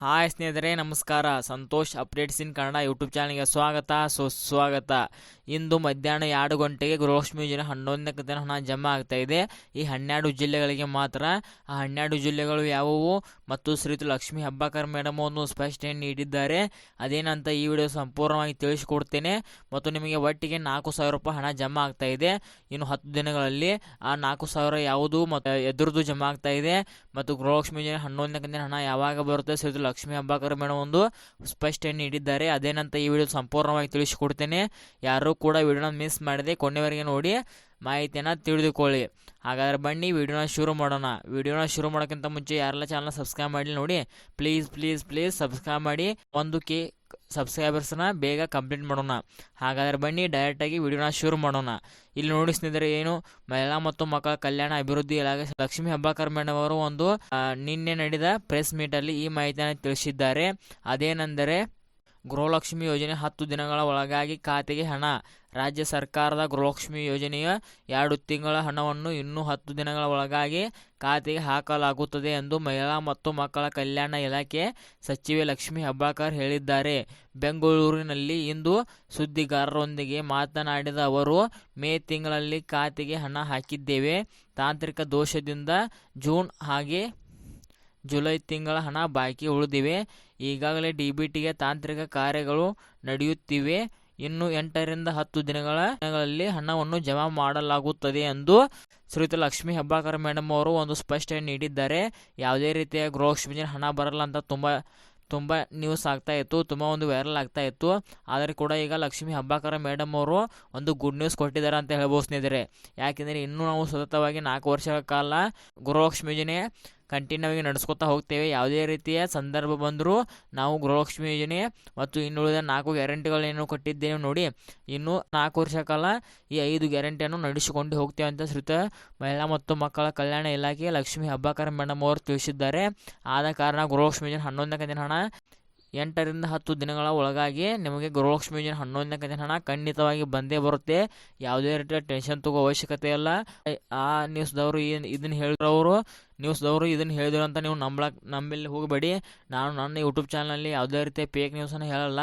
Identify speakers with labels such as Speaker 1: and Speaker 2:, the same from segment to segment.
Speaker 1: Hi ಸ್ನೇಹಿತರೆ, ನಮಸ್ಕಾರ. Santosh updates in Kannada YouTube ಚಾನಲ್ಗೆ ಸ್ವಾಗತ. ಸುಸ್ವಾಗತ. ಇಂದು ಮಧ್ಯಾಹ್ನ ಎರಡು ಗಂಟೆಗೆ ಗೃಹಲಕ್ಷ್ಮಿ ಯೋಜನೆ ಹನ್ನೊಂದನೇ ದಿನ ಹಣ ಜಮಾ ಆಗ್ತಾ ಇದೆ. ಈ ಹನ್ನೆರಡು ಜಿಲ್ಲೆಗಳಿಗೆ ಮಾತ್ರ, ಆ ಹನ್ನೆರಡು ಜಿಲ್ಲೆಗಳು ಯಾವುವು ಮತ್ತು ಶ್ರೀತು ಲಕ್ಷ್ಮಿ ಹಬ್ಬಾಕರ್ ಮೇಡಮ್ ಸ್ಪಷ್ಟನೆ ನೀಡಿದ್ದಾರೆ. ಅದೇನಂತ ಈ ವಿಡಿಯೋ ಸಂಪೂರ್ಣವಾಗಿ ತಿಳಿಸಿಕೊಡ್ತೇನೆ ಮತ್ತು ನಿಮಗೆ ಒಟ್ಟಿಗೆ ನಾಲ್ಕು ಸಾವಿರ ರೂಪಾಯಿ ಹಣ ಜಮಾ ಆಗ್ತಾ ಇದೆ. ಇನ್ನು ಹತ್ತು ದಿನಗಳಲ್ಲಿ ಆ ನಾಲ್ಕು ಸಾವಿರ ಯಾವುದು ಮತ್ತು ಎದುರದು ಜಮಾ ಆಗ್ತಾ ಇದೆ. ಮತ್ತು ಗೃಹಲಕ್ಷ್ಮಿ ಯೋಜನೆ ಹನ್ನೊಂದನೇ ದಿನ ಹಣ ಯಾವಾಗ ಬರುತ್ತೆ? ಶ್ರೀಯುತ ಲಕ್ಷ್ಮಿ ಅಂಬಾಕರ್ ಮೇಡಮ್ ಒಂದು ಸ್ಪಷ್ಟನೆ ನೀಡಿದ್ದಾರೆ ಅದೇನಂತ ಈ ವಿಡಿಯೋ ಸಂಪೂರ್ಣವಾಗಿ ತಿಳಿಸಿಕೊಡ್ತೇನೆ. ಯಾರೂ ಕೂಡ ವಿಡಿಯೋನ ಮಿಸ್ ಮಾಡದೆ ಕೊನೆವರೆಗೆ ನೋಡಿ ಮಾಹಿತಿಯನ್ನು ತಿಳಿದುಕೊಳ್ಳಿ. ಹಾಗಾದ್ರೆ ಬನ್ನಿ ವಿಡಿಯೋನ ಶುರು ಮಾಡೋಣ. ವಿಡಿಯೋನ ಶುರು ಮಾಡೋಕ್ಕಿಂತ ಮುಂಚೆ ಯಾರೆಲ್ಲ ಚಾನಲ್ ಸಬ್ಸ್ಕ್ರೈಬ್ ಮಾಡಿ ನೋಡಿ ಪ್ಲೀಸ್ ಪ್ಲೀಸ್ ಪ್ಲೀಸ್ ಸಬ್ಸ್ಕ್ರೈಬ್ ಮಾಡಿ. ಒಂದು ಕೆ ಸಬ್ಸ್ಕ್ರೈಬರ್ಸ್ನ ಬೇಗ ಕಂಪ್ಲೀಟ್ ಮಾಡೋಣ. ಹಾಗಾದ್ರೆ ಬನ್ನಿ ಡೈರೆಕ್ಟಾಗಿ ವಿಡಿಯೋನ ಶುರು ಮಾಡೋಣ. ಇಲ್ಲಿ ನೋಡಿ ಏನು ಮಹಿಳಾ ಮತ್ತು ಮಕ್ಕಳ ಕಲ್ಯಾಣ, ಅಭಿವೃದ್ಧಿ ಇಲಾಖೆ ಲಕ್ಷ್ಮೀ ಹಬ್ಬಾಕರ್ ಮೇಡಮ್ ಅವರು ಒಂದು ನಿನ್ನೆ ನಡೆದ ಪ್ರೆಸ್ ಮೀಟಲ್ಲಿ ಈ ಮಾಹಿತಿಯನ್ನು ತಿಳಿಸಿದ್ದಾರೆ. ಅದೇನೆಂದರೆ ಗೃಹಲಕ್ಷ್ಮಿ ಯೋಜನೆ ಹತ್ತು ದಿನಗಳ ಒಳಗಾಗಿ ಖಾತೆಗೆ ಹಣ. ರಾಜ್ಯ ಸರ್ಕಾರದ ಗೃಹಲಕ್ಷ್ಮಿ ಯೋಜನೆಯ ಎರಡು ತಿಂಗಳ ಹಣವನ್ನು ಇನ್ನೂ ಹತ್ತು ದಿನಗಳ ಒಳಗಾಗಿ ಖಾತೆಗೆ ಹಾಕಲಾಗುತ್ತದೆ ಎಂದು ಮಹಿಳಾ ಮತ್ತು ಮಕ್ಕಳ ಕಲ್ಯಾಣ ಇಲಾಖೆ ಸಚಿವೆ ಲಕ್ಷ್ಮಿ ಹೆಬ್ಬಾಳ್ಕರ್ ಹೇಳಿದ್ದಾರೆ. ಬೆಂಗಳೂರಿನಲ್ಲಿ ಇಂದು ಸುದ್ದಿಗಾರರೊಂದಿಗೆ ಮಾತನಾಡಿದ ಅವರು, ಮೇ ತಿಂಗಳಲ್ಲಿ ಖಾತೆಗೆ ಹಣ ಹಾಕಿದ್ದೇವೆ. ತಾಂತ್ರಿಕ ದೋಷದಿಂದ ಜೂನ್ ಹಾಗೆ ಜುಲೈ ತಿಂಗಳ ಹಣ ಬಾಕಿ ಉಳಿದಿವೆ. ಈಗಾಗಲೇ ಡಿಬಿಟಿಗೆ ತಾಂತ್ರಿಕ ಕಾರ್ಯಗಳು ನಡೆಯುತ್ತಿವೆ. ಇನ್ನು ಎಂಟರಿಂದ ಹತ್ತು ದಿನಗಳ ದಿನಗಳಲ್ಲಿ ಹಣವನ್ನು ಜಮಾ ಮಾಡಲಾಗುತ್ತದೆ ಎಂದು ಶ್ರೀಯುತ ಲಕ್ಷ್ಮೀ ಹೆಬ್ಬಾಳ್ಕರ್ ಮೇಡಮ್ ಅವರು ಒಂದು ಸ್ಪಷ್ಟನೆ ನೀಡಿದ್ದಾರೆ. ಯಾವುದೇ ರೀತಿಯ ಗೃಹಲಕ್ಷ್ಮಿಯ ಹಣ ಬರಲ್ಲ ಅಂತ ತುಂಬ ತುಂಬ ನ್ಯೂಸ್ ಆಗ್ತಾ ಇತ್ತು, ತುಂಬ ಒಂದು ವೈರಲ್ ಆಗ್ತಾ ಇತ್ತು. ಆದರೆ ಕೂಡ ಈಗ ಲಕ್ಷ್ಮೀ ಹಬ್ಬಾಕರ ಮೇಡಮ್ ಅವರು ಒಂದು ಗುಡ್ ನ್ಯೂಸ್ ಕೊಟ್ಟಿದ್ದಾರೆ ಅಂತ ಹೇಳ್ಬೋದು ಸ್ನೇಹಿತರೆ. ಯಾಕೆಂದರೆ ಇನ್ನೂ ನಾವು ಸತತವಾಗಿ ನಾಲ್ಕು ವರ್ಷಗಳ ಕಾಲ ಗೃಹಲಕ್ಷ್ಮಿ ಕಂಟಿನ್ಯೂ ಆಗಿ ನಡೆಸ್ಕೊತಾ ಹೋಗ್ತೇವೆ. ಯಾವುದೇ ರೀತಿಯ ಸಂದರ್ಭ ಬಂದರೂ ನಾವು ಗೃಹಲಕ್ಷ್ಮಿ ಯೋಜನೆ ಮತ್ತು ಇನ್ನುಳಿದ ನಾಲ್ಕು ಗ್ಯಾರಂಟಿಗಳೇನು ಕೊಟ್ಟಿದ್ದೇವೆ ನೋಡಿ. ಇನ್ನು ನಾಲ್ಕು ವರ್ಷ ಕಾಲ ಈ ಐದು ಗ್ಯಾರಂಟಿಯನ್ನು ನಡೆಸಿಕೊಂಡು ಹೋಗ್ತೇವೆ ಅಂತ ಶ್ರೀತ ಮಹಿಳಾ ಮತ್ತು ಮಕ್ಕಳ ಕಲ್ಯಾಣ ಇಲಾಖೆ ಲಕ್ಷ್ಮಿ ಹಬ್ಬಕರ ಮೇಡಮ್ ಅವರು ತಿಳಿಸಿದ್ದಾರೆ. ಆದ ಕಾರಣ ಗೃಹಲಕ್ಷ್ಮಿ ಯೋಜನೆ ಹನ್ನೊಂದನೇ ದಿನ ಹಣ ಎಂಟರಿಂದ ಹತ್ತು ದಿನಗಳ ಒಳಗಾಗಿ ನಿಮಗೆ ಗೃಹಲಕ್ಷ್ಮಿ ಯೋಜನೆ ಹನ್ನೊಂದನೇ ಕಂತಿನ ಹಣ ಖಂಡಿತವಾಗಿ ಬಂದೇ ಬರುತ್ತೆ. ಯಾವುದೇ ರೀತಿಯ ಟೆನ್ಷನ್ ತಗೋ ಅವಶ್ಯಕತೆ ಇಲ್ಲ. ಆ ನ್ಯೂಸ್ದವರು ಏನು ಇದನ್ನು ಹೇಳಿರೋರು ನ್ಯೂಸ್ದವರು ಇದನ್ನು ಹೇಳಿದ್ರು ಅಂತ ನೀವು ನಂಬಳಕ್ಕೆ ನಂಬಲ್ಲಿ ಹೋಗಬೇಡಿ. ನಾನು ನನ್ನ ಯೂಟ್ಯೂಬ್ ಚಾನಲಲ್ಲಿ ಯಾವುದೇ ರೀತಿಯ ಪೇಕ್ ನ್ಯೂಸನ್ನು ಹೇಳಲ್ಲ.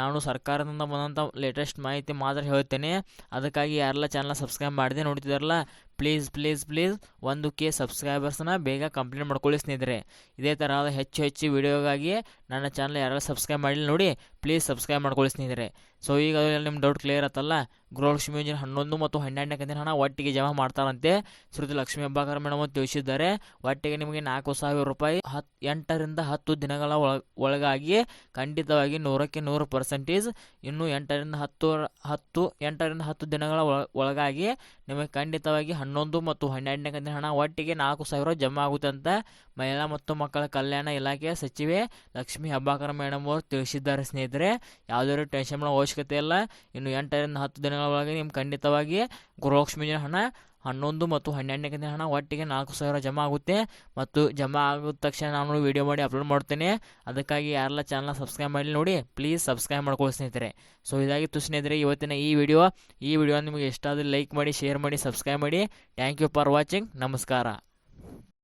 Speaker 1: ನಾನು ಸರ್ಕಾರದಿಂದ ಬಂದಂಥ ಲೇಟೆಸ್ಟ್ ಮಾಹಿತಿ ಮಾತ್ರ ಹೇಳ್ತೇನೆ. ಅದಕ್ಕಾಗಿ ಯಾರೆಲ್ಲ ಚಾನಲ್ ಸಬ್ಸ್ಕ್ರೈಬ್ ಮಾಡಿದೆ ನೋಡ್ತಿದ್ದಾರಲ್ಲ ಪ್ಲೀಸ್ ಪ್ಲೀಸ್ ಪ್ಲೀಸ್ ಒಂದು ಕೆ ಸಬ್ಸ್ಕ್ರೈಬರ್ಸನ್ನ ಬೇಗ ಕಂಪ್ಲೀಟ್ ಮಾಡ್ಕೊಳ್ಳಿ ಸ್ನೇಹಿತರೆ. ಇದೇ ಥರದ ಹೆಚ್ಚು ಹೆಚ್ಚು ವಿಡಿಯೋಗಾಗಿ ನನ್ನ ಚಾನಲ್ ಯಾರೆಲ್ಲ ಸಬ್ಸ್ಕ್ರೈಬ್ ಮಾಡಿಲ್ಲ ನೋಡಿ ಪ್ಲೀಸ್ ಸಬ್ಸ್ಕ್ರೈಬ್ ಮಾಡ್ಕೊಳ್ಳಿ ಸ್ನೇಹಿತರೆ. ಸೊ ಈಗ ನಿಮ್ಮ ಡೌಟ್ ಕ್ಲಿಯರ್ ಆತಲ್ಲ? ಗೃಹಲಕ್ಷ್ಮಿ ಯೋಜನೆ ಹನ್ನೊಂದು ಮತ್ತು ಹನ್ನೆರಡನೇ ಕಂತಿನ ಹಣ ಒಟ್ಟಿಗೆ ಜಮಾ ಮಾಡ್ತಾರಂತೆ. ಶ್ರುತಿ ಲಕ್ಷ್ಮೀ ಹಬ್ಬಾಕರ್ ಮೇಡಮ್ ಅಂತ ತಿಳಿಸಿದ್ದಾರೆ. ಒಟ್ಟಿಗೆ ನಿಮಗೆ ನಾಲ್ಕು ಸಾವಿರ ರೂಪಾಯಿ ಹತ್ತು ಎಂಟರಿಂದ ಹತ್ತು ದಿನಗಳ ಒಳ, ಒಳಗಾಗಿ ಖಂಡಿತವಾಗಿ ನೂರಕ್ಕೆ ನೂರು ಪರ್ಸೆಂಟೇಜ್ ಇನ್ನು ಎಂಟರಿಂದ ಹತ್ತು ಹತ್ತು, ಎಂಟರಿಂದ ಹತ್ತು ದಿನಗಳ ಒಳಗಾಗಿ ನಿಮಗೆ ಖಂಡಿತವಾಗಿ ಹನ್ನೊಂದು ಮತ್ತು ಹನ್ನೆರಡನೇ ಕಂತಿನ ಹಣ ಒಟ್ಟಿಗೆ ನಾಲ್ಕು ಸಾವಿರ ಜಮಾ ಆಗುತ್ತೆ ಅಂತ ಮಹಿಳಾ ಮತ್ತು ಮಕ್ಕಳ ಕಲ್ಯಾಣ ಇಲಾಖೆಯ ಸಚಿವೆ ಲಕ್ಷ್ಮೀ ಹಬ್ಬಾಕರ್ ಮೇಡಮ್ ಅವರು ತಿಳಿಸಿದ್ದಾರೆ ಸ್ನೇಹಿತರೆ. ಯಾವುದೇ ಟೆನ್ಷನ್ ಮಾಡೋ ಇಲ್ಲ. ಇನ್ನು ಎಂಟರಿಂದ ಹತ್ತು ದಿನಗಳ ಒಳಗೆ ನಿಮ್ಮ ಖಂಡಿತವಾಗಿ ಗೃಹಲಕ್ಷ್ಮಿ ಹಣ, ಹನ್ನೊಂದು ಮತ್ತು ಹನ್ನೆರಡನೇ ದಿನ ಹಣ ಒಟ್ಟಿಗೆ ನಾಲ್ಕು ಸಾವಿರ ಜಮಾ ಆಗುತ್ತೆ. ಮತ್ತು ಜಮಾ ಆಗಿದ ತಕ್ಷಣ ನಾನು ವೀಡಿಯೋ ಮಾಡಿ ಅಪ್ಲೋಡ್ ಮಾಡ್ತೇನೆ. ಅದಕ್ಕಾಗಿ ಯಾರೆಲ್ಲ ಚಾನಲ್ ಸಬ್ಸ್ಕ್ರೈಬ್ ಮಾಡಿ ನೋಡಿ ಪ್ಲೀಸ್ ಸಬ್ಸ್ಕ್ರೈಬ್ ಮಾಡ್ಕೊಳ್ಳಿ ಸ್ನೇಹಿತರೆ. ಸೊ ಇದಾಗಿತ್ತು ಸ್ನೇಹಿತರೆ, ಇವತ್ತಿನ ಈ ವಿಡಿಯೋ. ಈ ವಿಡಿಯೋ ನಿಮಗೆ ಎಷ್ಟಾದರೂ ಲೈಕ್ ಮಾಡಿ ಶೇರ್ ಮಾಡಿ ಸಬ್ಸ್ಕ್ರೈಬ್ ಮಾಡಿ. ಥ್ಯಾಂಕ್ ಯು ಫಾರ್ ವಾಚಿಂಗ್ ನಮಸ್ಕಾರ.